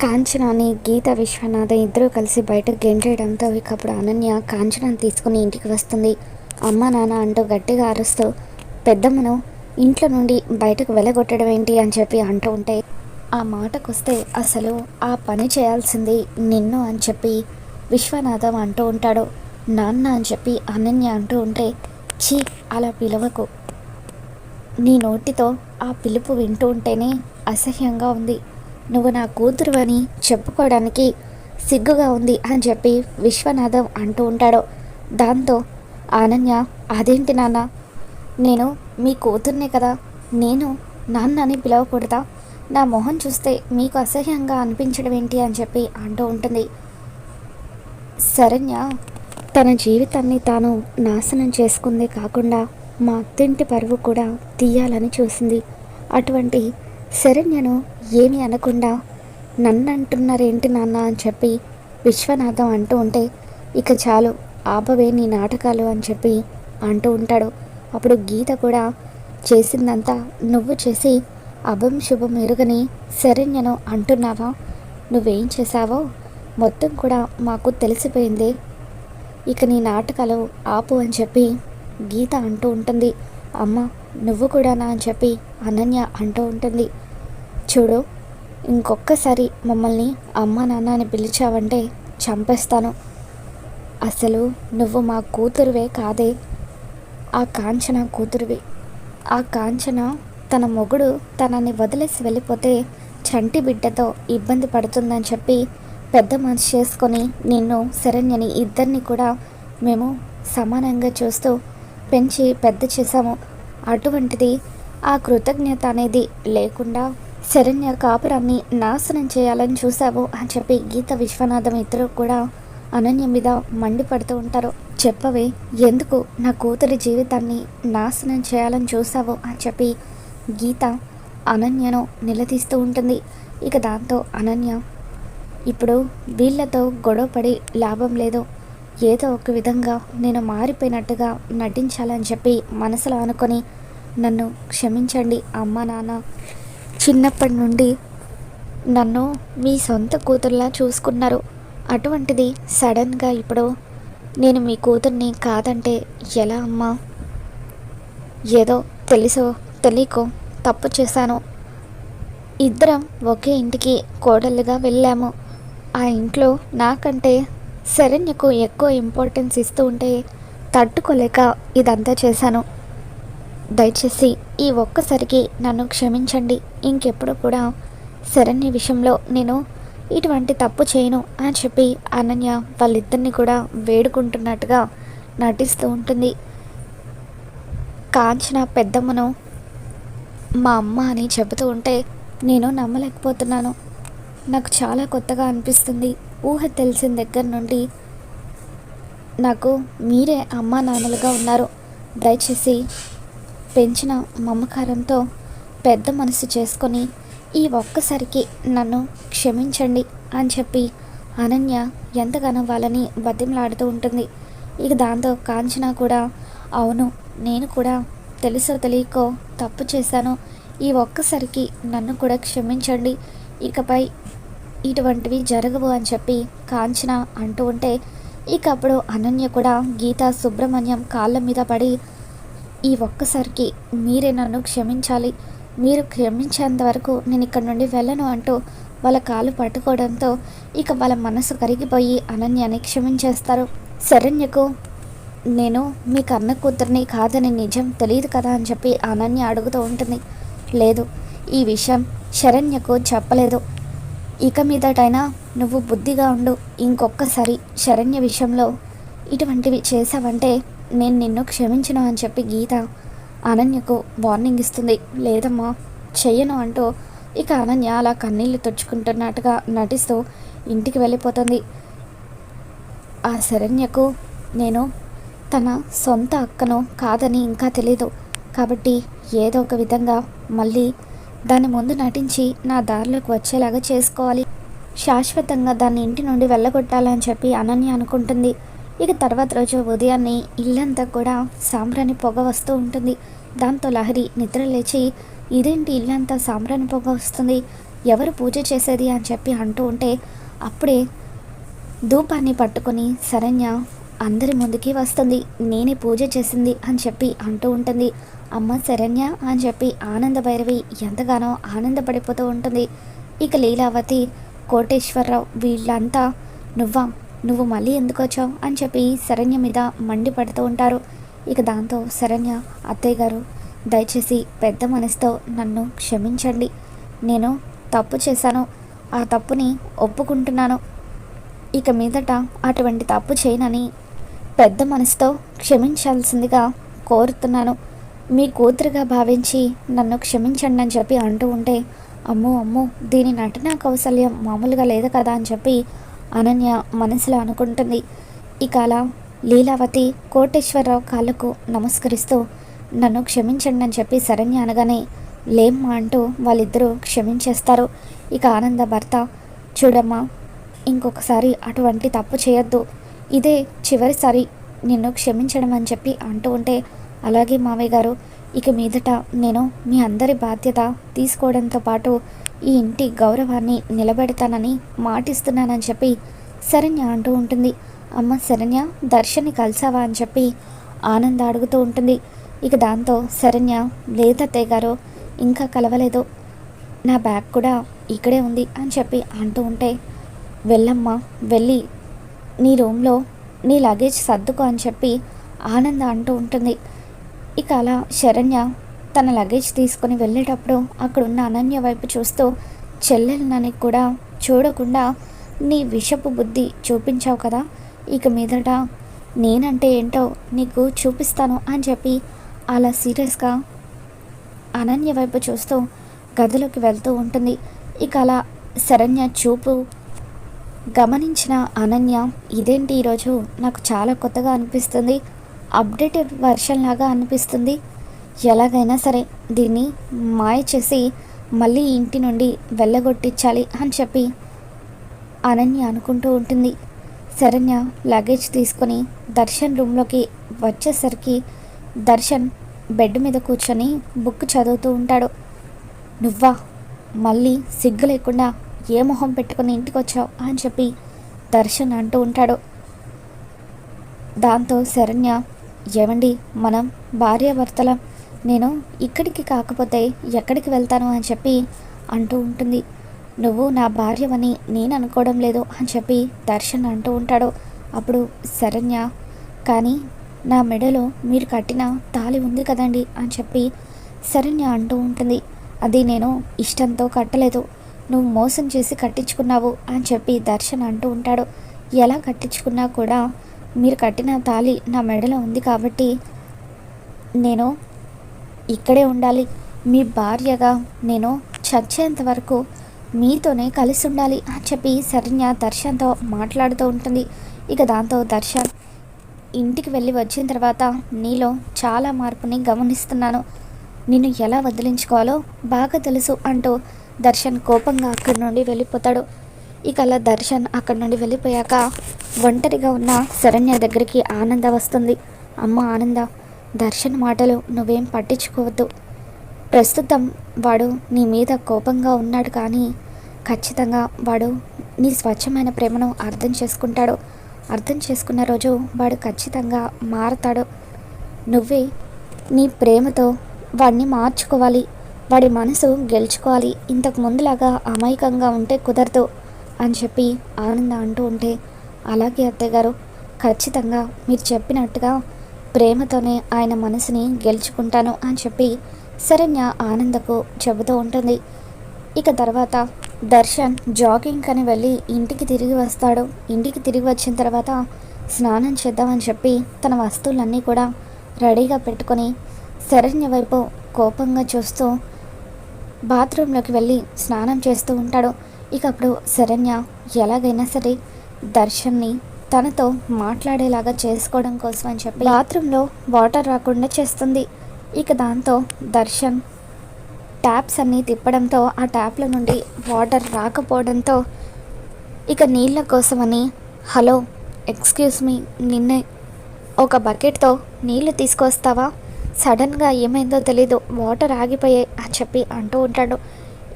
కాంచనాని గీత విశ్వనాథ ఇద్దరూ కలిసి బయటకు గెంటేయడంతో ఇక అప్పుడు అనన్య కాంచనాన్ని తీసుకుని ఇంటికి వస్తుంది. అమ్మ నాన్న అంటూ గట్టిగా అరుస్తూ పెద్దమ్మను ఇంట్లో నుండి బయటకు వెళ్ళగొట్టడం ఏంటి? అని చెప్పి అంటూ ఉంటే ఆ మాటకొస్తే అసలు ఆ పని చేయాల్సింది నిన్ను అని చెప్పి విశ్వనాథం అంటూ ఉంటాడు. నాన్న అని చెప్పి అనన్య అంటూ ఉంటే చీ అలా పిలవకు. నీ నోటితో ఆ పిలుపు వింటూ ఉంటేనే అసహ్యంగా ఉంది. నువ్వు నా కూతురు అని చెప్పుకోవడానికి సిగ్గుగా ఉంది అని చెప్పి విశ్వనాథం అంటూ ఉంటాడు. దాంతో అనన్య అదేంటి నాన్న? నేను మీ కూతుర్నే కదా. నేను నాన్న అని పిలవకూడదా? నా మొహం చూస్తే మీకు అసహ్యంగా అనిపించడం ఏంటి? అని చెప్పి అంటూ ఉంటుంది. శరణ్య తన జీవితాన్ని తాను నాశనం చేసుకుందే కాకుండా మా అత్తింటి పరువు కూడా తీయాలని చూసింది. అటువంటి శరణ్యను ఏమి అనకుండా నన్ను అంటున్నారేంటి నాన్న అని చెప్పి విశ్వనాథం అంటూ ఉంటే ఇక చాలు ఆపవే నీ నాటకాలు అని చెప్పి అంటూ ఉంటాడు. అప్పుడు గీత కూడా చేసిందంతా నువ్వు చేసి అభం శుభం ఎరుగని శరణ్యను అంటున్నావా? నువ్వేం చేశావో? మొత్తం కూడా మాకు తెలిసిపోయింది. ఇక నీ నాటకాలు ఆపు అని చెప్పి గీత అంటూ ఉంటుంది. అమ్మ నువ్వు కూడానా అని చెప్పి అనన్య అంటూ ఉంటుంది. చూడు ఇంకొక్కసారి మమ్మల్ని అమ్మ నాన్న అని పిలిచావంటే చంపేస్తాను. అసలు నువ్వు మా కూతురువే కాదే? ఆ కాంచన కూతురువి. ఆ కాంచన తన మొగుడు తనని వదిలేసి వెళ్ళిపోతే చంటి బిడ్డతో ఇబ్బంది పడుతుందని చెప్పి పెద్ద మనసు చేసుకొని నిన్ను శరణ్యని ఇద్దరిని కూడా మేము సమానంగా చూస్తూ పెంచి పెద్ద చేశాము. అటువంటిది. ఆ కృతజ్ఞత అనేది లేకుండా శరణ్య కాపురాన్ని నాశనం చేయాలని చూశావు అని చెప్పి గీత విశ్వనాథం ఇద్దరు కూడా అనన్య మీద మండిపడుతూ ఉంటారు. చెప్పవే ఎందుకు నా కూతురి జీవితాన్ని నాశనం చేయాలని చూసావు అని చెప్పి గీత అనన్యను నిలదీస్తూ ఉంటుంది. ఇక దాంతో అనన్య ఇప్పుడు వీళ్ళతో గొడవపడి లాభం లేదు. ఏదో ఒక విధంగా నేను మారిపోయినట్టుగా నటించాలని చెప్పి మనసులో అనుకొని నన్ను క్షమించండి అమ్మ నాన్న. చిన్నప్పటి నుండి నన్ను మీ సొంత కూతుర్లా చూసుకున్నారు. అటువంటిది సడన్గా ఇప్పుడు నేను మీ కూతుర్ని కాదంటే ఎలా అమ్మా? ఏదో తెలుసో తెలియకో తప్పు చేశాను. ఇద్దరం ఒకే ఇంటికి కోడలుగా వెళ్ళాము. ఆ ఇంట్లో నాకంటే శరణ్యకు ఎక్కువ ఇంపార్టెన్స్ ఇస్తూ ఉంటే తట్టుకోలేక ఇదంతా చేశాను. దయచేసి ఈ ఒక్కసారికి నన్ను క్షమించండి. ఇంకెప్పుడు కూడా శరణ్య విషయంలో నేను ఇటువంటి తప్పు చేయను అని చెప్పి అనన్య వాళ్ళిద్దరిని కూడా వేడుకుంటున్నట్టుగా నటిస్తూ ఉంటుంది. కాంచన పెద్దమ్మను మా అమ్మ అని చెబుతూ ఉంటే నేను నమ్మలేకపోతున్నాను. నాకు చాలా కొత్తగా అనిపిస్తుంది. ఊహ తెలిసిన దగ్గర నుండి నాకు మీరే అమ్మా నాన్నలుగా ఉన్నారు. దయచేసి పెంచిన మమకారంతో పెద్ద మనసు చేసుకొని ఈ ఒక్కసారికి నన్ను క్షమించండి అని చెప్పి అనన్య ఎంతగానో వాళ్ళని బతిమలాడుతూ ఉంటుంది. ఇక దాంతో కాంచన కూడా అవును నేను కూడా తెలుసో తెలియకో తప్పు చేశాను. ఈ ఒక్కసారికి నన్ను కూడా క్షమించండి. ఇకపై ఇటువంటివి జరగవు అని చెప్పి కాంచన అంటూ ఉంటే ఇక అప్పుడు అనన్య కూడా గీత సుబ్రహ్మణ్యం కాళ్ళ మీద పడి ఈ ఒక్కసారికి మీరే నన్ను క్షమించాలి. మీరు క్షమించేంత వరకు నేను ఇక్కడ నుండి వెళ్ళను అంటూ వాళ్ళ కాలు పట్టుకోవడంతో ఇక వాళ్ళ మనసు కరిగిపోయి అనన్యని క్షమించేస్తారు. శరణ్యకు నేను మీ కన్న కూతుర్ని కాదని నిజం తెలియదు కదా అని చెప్పి అనన్య అడుగుతూ ఉంటుంది. లేదు ఈ విషయం శరణ్యకు చెప్పలేదు. ఇక మీదటైనా నువ్వు బుద్ధిగా ఉండు. ఇంకొకసారి శరణ్య విషయంలో ఇటువంటివి చేసావంటే నేను నిన్ను క్షమించను అని చెప్పి గీత అనన్యకు వార్నింగ్ ఇస్తుంది. లేదమ్మా చెయ్యను అంటూ ఇక అనన్య అలా కన్నీళ్ళు తుడుచుకుంటున్నట్టుగా నటిస్తూ ఇంటికి వెళ్ళిపోతుంది. ఆ శరణ్యకు నేను తన సొంత అక్కను కాదని ఇంకా తెలీదు. కాబట్టి ఏదో ఒక విధంగా మళ్ళీ దాని ముందు నటించి నా దారిలోకి వచ్చేలాగా చేసుకోవాలి. శాశ్వతంగా దాన్ని ఇంటి నుండి వెళ్ళగొట్టాలని చెప్పి అనన్య అనుకుంటుంది. ఇక తర్వాత రోజు ఉదయాన్నే ఇల్లంతా కూడా సాంబ్రాణి పొగ వస్తూ ఉంటుంది. దాంతో లహరి నిద్ర లేచి ఇదేంటి ఇల్లంతా సాంబ్రాణి పొగ వస్తుంది? ఎవరు పూజ చేసేది? అని చెప్పి అంటూ ఉంటే అప్పుడే ధూపాన్ని పట్టుకొని శరణ్య అందరి ముందుకి వస్తుంది. నేనే పూజ చేసింది అని చెప్పి అంటూ ఉంటుంది. అమ్మ శరణ్య అని చెప్పి ఆనంద భైరవి ఎంతగానో ఆనందపడిపోతూ ఉంటుంది. ఇక లీలావతి కోటేశ్వరరావు వీళ్ళంతా నువ్వా? నువ్వు మళ్ళీ ఎందుకు వచ్చావు? అని చెప్పి శరణ్య మీద మండిపడుతూ ఉంటారు. ఇక దాంతో శరణ్య అత్తయ్య గారు దయచేసి పెద్ద మనసుతో నన్ను క్షమించండి. నేను తప్పు చేశాను. ఆ తప్పుని ఒప్పుకుంటున్నాను. ఇక మీదట అటువంటి తప్పు చేయనని పెద్ద మనసుతో క్షమించాల్సిందిగా కోరుతున్నాను. మీ కూతురుగా భావించి నన్ను క్షమించండి అని చెప్పి అంటూ ఉంటే అమ్మో అమ్మో దీని నటన కౌశల్యం మామూలుగా లేదు కదా అని చెప్పి అనన్య మనసులో అనుకుంటుంది. ఇక అలా లీలావతి కోటేశ్వరరావు కాళ్ళకు నమస్కరిస్తూ నన్ను క్షమించండి అని చెప్పి శరణ్య అనగానే లేమ్మా అంటూ వాళ్ళిద్దరూ క్షమించేస్తారు. ఇక ఆనంద భర్త చూడమ్మా ఇంకొకసారి అటువంటి తప్పు చేయొద్దు. ఇదే చివరిసారి నిన్ను క్షమించడం అని చెప్పి అంటూ ఉంటే అలాగే మావయ్య గారు ఇక మీదట నేను మీ అందరి బాధ్యత తీసుకోవడంతో పాటు ఈ ఇంటి గౌరవాన్ని నిలబెడతానని మాటిస్తున్నానని చెప్పి శరణ్య అంటూ ఉంటుంది. అమ్మ శరణ్య దర్శని కలిసావా అని చెప్పి ఆనంద్ అడుగుతూ ఉంటుంది. ఇక దాంతో శరణ్య లేదత్తయ్య గారు ఇంకా కలవలేదు. నా బ్యాగ్ కూడా ఇక్కడే ఉంది అని చెప్పి అంటూ ఉంటే వెళ్ళమ్మా వెళ్ళి నీ రూమ్లో నీ లగేజ్ సర్దుకో అని చెప్పి ఆనంద అంటూ ఉంటుంది. ఇక అలా శరణ్య తన లగేజ్ తీసుకొని వెళ్ళేటప్పుడు అక్కడున్న అనన్య వైపు చూస్తూ చెల్లెలనని కూడా చూడకుండా నీ విషపు బుద్ధి చూపించావు కదా ఇక మీదట నేనంటే ఏంటో నీకు చూపిస్తాను అని చెప్పి అలా సీరియస్గా అనన్య వైపు చూస్తూ గదిలోకి వెళ్తూ ఉంటుంది. ఇక అలా శరణ్య చూపు గమనించిన అనన్య ఇదేంటి ఈరోజు నాకు చాలా కొత్తగా అనిపిస్తుంది. అప్డేటెడ్ వర్షన్ లాగా అనిపిస్తుంది. ఎలాగైనా సరే దీన్ని మాయ చేసి మళ్ళీ ఇంటి నుండి వెళ్ళగొట్టించాలి అని చెప్పి అనన్య అనుకుంటూ ఉంటుంది. శరణ్య లగేజ్ తీసుకొని దర్శన్ రూమ్లోకి వచ్చేసరికి దర్శన్ బెడ్ మీద కూర్చొని బుక్ చదువుతూ ఉంటాడు. నువ్వా? మళ్ళీ సిగ్గు లేకుండా ఏ మొహం పెట్టుకుని ఇంటికి వచ్చావు అని చెప్పి దర్శన్ అంటూ ఉంటాడు. దాంతో శరణ్య ఏమండి మనం భార్యాభర్తలం నేను ఇక్కడికి కాకపోతే ఎక్కడికి వెళ్తాను అని చెప్పి అంటూ ఉంటుంది. నువ్వు నా భార్యవని నేను అనుకోవడం లేదు అని చెప్పి దర్శన్ అంటూ ఉంటాడు. అప్పుడు శరణ్య కానీ నా మెడలో మీరు కట్టిన తాళి ఉంది కదండి అని చెప్పి శరణ్య అంటూ ఉంటుంది. అది నేను ఇష్టంతో కట్టలేదు. నువ్వు మోసం చేసి కట్టించుకున్నావు అని చెప్పి దర్శన్ అంటూ ఉంటాడు. ఎలా కట్టించుకున్నా కూడా మీరు కట్టిన తాళి నా మెడలో ఉంది కాబట్టి నేను ఇక్కడే ఉండాలి. మీ భార్యగా నేను చచ్చేంత వరకు మీతోనే కలిసి ఉండాలి అని చెప్పి శరణ్య దర్శన్తో మాట్లాడుతూ ఉంటుంది. ఇక దాంతో దర్శన్ ఇంటికి వెళ్ళి వచ్చిన తర్వాత నీలో చాలా మార్పుని గమనిస్తున్నాను. నిన్ను ఎలా వదిలించుకోవాలో బాగా తెలుసు అంటూ దర్శన్ కోపంగా అక్కడి నుండి వెళ్ళిపోతాడు. ఇక అలా దర్శన్ అక్కడి నుండి వెళ్ళిపోయాక ఒంటరిగా ఉన్న శరణ్య దగ్గరికి ఆనంద వస్తుంది. అమ్మ ఆనంద దర్శన్ మాటలు నువ్వేం పట్టించుకోవద్దు. ప్రస్తుతం వాడు నీ మీద కోపంగా ఉన్నాడు కానీ ఖచ్చితంగా వాడు నీ స్వచ్ఛమైన ప్రేమను అర్థం చేసుకుంటాడు. అర్థం చేసుకున్న రోజు వాడు ఖచ్చితంగా మారతాడు. నువ్వే నీ ప్రేమతో వాడిని మార్చుకోవాలి. వాడి మనసు గెలుచుకోవాలి. ఇంతకు ముందులాగా అమాయకంగా ఉంటే కుదరదు. అని చెప్పి ఆనంద అంటూ ఉంటే అలాగే అత్తయ్య ఖచ్చితంగా మీరు చెప్పినట్టుగా ప్రేమతోనే ఆయన మనసుని గెలుచుకుంటాను అని చెప్పి శరణ్య ఆనందకు చెబుతూ ఉంటుంది. ఇక తర్వాత దర్శన్ జాగింగ్ అని వెళ్ళి ఇంటికి తిరిగి వస్తాడు. ఇంటికి తిరిగి వచ్చిన తర్వాత స్నానం చేద్దామని చెప్పి తన వస్తువులన్నీ కూడా రెడీగా పెట్టుకొని శరణ్య వైపు కోపంగా చూస్తూ బాత్రూంలోకి వెళ్ళి స్నానం చేస్తూ ఉంటాడు. ఇక అప్పుడు శరణ్య ఎలాగైనా సరే దర్శన్ని తనతో మాట్లాడేలాగా చేసుకోవడం కోసం అని చెప్పి బాత్రూంలో వాటర్ రాకుండా చేస్తుంది. ఇక దాంతో దర్శన్ ట్యాప్స్ అన్నీ తిప్పడంతో ఆ ట్యాప్ల నుండి వాటర్ రాకపోవడంతో ఇక నీళ్ళ కోసమని హలో ఎక్స్క్యూజ్ మీ నిన్నే ఒక బకెట్తో నీళ్ళు తీసుకొస్తావా? సడన్గా ఏమైందో తెలీదు వాటర్ ఆగిపోయాయి అని చెప్పి అంటూ ఉంటాడు.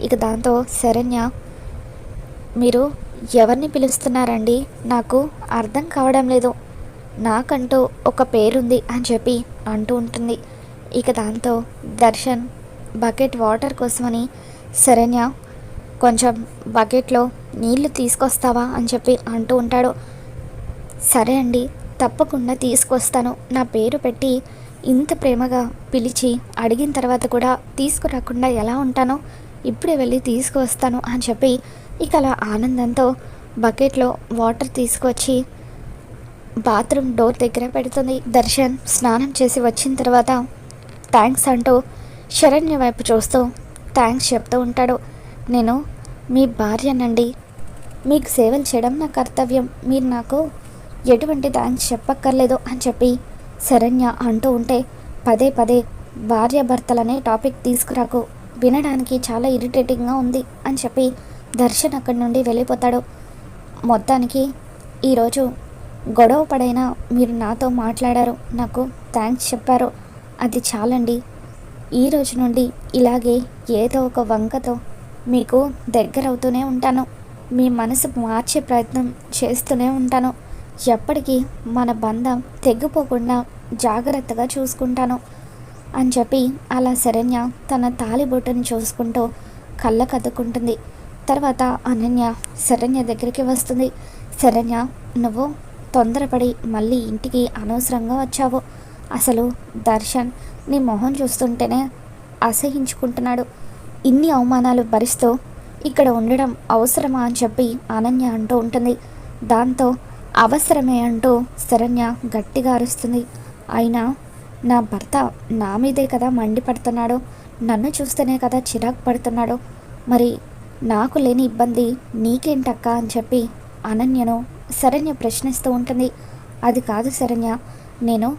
ఇక దాంతో శరణ్య మీరు ఎవరిని పిలుస్తున్నారండి? నాకు అర్థం కావడం లేదు. నాకంటూ ఒక పేరుంది అని చెప్పి అంటూ ఉంటుంది. ఇక దాంతో దర్శన్ బకెట్ వాటర్ కోసమని శరణ్య కొంచెం బకెట్లో నీళ్ళు తీసుకొస్తావా అని చెప్పి అంటూ ఉంటాడు. సరే అండి తప్పకుండా తీసుకొస్తాను. నా పేరు పెట్టి ఇంత ప్రేమగా పిలిచి అడిగిన తర్వాత కూడా తీసుకురాకుండా ఎలా ఉంటానో ఇప్పుడే వెళ్ళి తీసుకువస్తాను అని చెప్పి ఇక అలా ఆనందంతో బకెట్లో వాటర్ తీసుకొచ్చి బాత్రూమ్ డోర్ దగ్గర పెడుతుంది. దర్శన్ స్నానం చేసి వచ్చిన తర్వాత థ్యాంక్స్ అంటూ శరణ్య వైపు చూస్తూ థ్యాంక్స్ చెప్తూ ఉంటాడు. నేను మీ భార్యనండి. మీకు సేవలు చేయడం నా కర్తవ్యం. మీరు నాకు ఎటువంటి థ్యాంక్స్ చెప్పక్కర్లేదు అని చెప్పి శరణ్య అంటూ ఉంటే పదే పదే భార్యాభర్తలనే టాపిక్ తీసుకురాకు. వినడానికి చాలా ఇరిటేటింగ్గా ఉంది అని చెప్పి దర్శన్ అక్కడి నుండి వెళ్ళిపోతాడు. మొత్తానికి ఈరోజు గొడవ పడైనా మీరు నాతో మాట్లాడారు నాకు థ్యాంక్స్ చెప్పారు. అది చాలండి. ఈ రోజు నుండి ఇలాగే ఏదో ఒక వంకతో మీకు దగ్గర అవుతూనే ఉంటాను. మీ మనసు మార్చే ప్రయత్నం చేస్తూనే ఉంటాను. ఎప్పటికీ మన బంధం తెగిపోకుండా జాగ్రత్తగా చూసుకుంటాను అని చెప్పి అలా శరణ్య తన తాలిబొట్టును చూసుకుంటూ కళ్ళ కదుకుంటుంది తర్వాత అనన్య శరణ్య దగ్గరికి వస్తుంది. శరణ్య నువ్వు తొందరపడి మళ్ళీ ఇంటికి అనవసరంగా వచ్చావు. అసలు దర్శన్ నీ మొహం చూస్తుంటేనే అసహించుకుంటున్నాడు. ఇన్ని అవమానాలు భరిస్తూ ఇక్కడ ఉండడం అవసరమా అని చెప్పి అనన్య అంటూ ఉంటుంది. దాంతో అవసరమే అంటూ శరణ్య గట్టిగా అరుస్తుంది. అయినా నా భర్త నా మీదే కదా మండిపడుతున్నాడు. నన్ను చూస్తేనే కదా చిరాకు పడుతున్నాడు. మరి నాకు లేని ఇబ్బంది నీకేంటక్క అని చెప్పి అనన్యను శరణ్య ప్రశ్నిస్తూ ఉంటుంది. అది కాదు శరణ్య నేను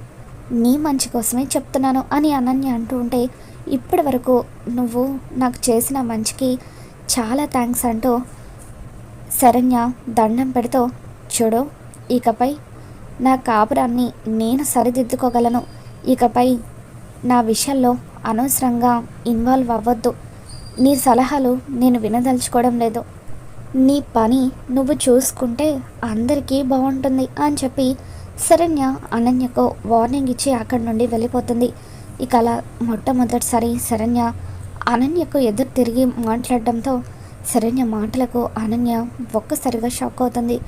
నీ మంచి కోసమే చెప్తున్నాను అని అనన్య అంటూ ఉంటే ఇప్పటి వరకు నువ్వు నాకు చేసిన మంచికి చాలా థ్యాంక్స్ అంటూ శరణ్య దండం పెడుతూ చూడు ఇకపై నా కాపురాన్ని నేను సరిదిద్దుకోగలను. ఇకపై నా విషయంలో అనవసరంగా ఇన్వాల్వ్ అవ్వద్దు. నీ సలహాలు నేను వినదలుచుకోవడం లేదు. నీ పని నువ్వు చూసుకుంటే అందరికీ బాగుంటుంది అని చెప్పి శరణ్య అనన్యకు వార్నింగ్ ఇచ్చి అక్కడి నుండి వెళ్ళిపోతుంది. ఇక అలా మొట్టమొదటిసారి శరణ్య అనన్యకు ఎదురు తిరిగి మాట్లాడడంతో శరణ్య మాటలకు అనన్య ఒక్కసారిగా షాక్ అవుతుంది.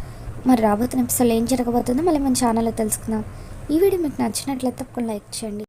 మరి రాబోతున్న ఎపిసోడ్ ఏం జరగబోతుందో మళ్ళీ మన ఛానల్లో తెలుసుకుందాం. ఈ వీడియో మీకు నచ్చినట్లయితే తప్పకుండా లైక్ చేయండి.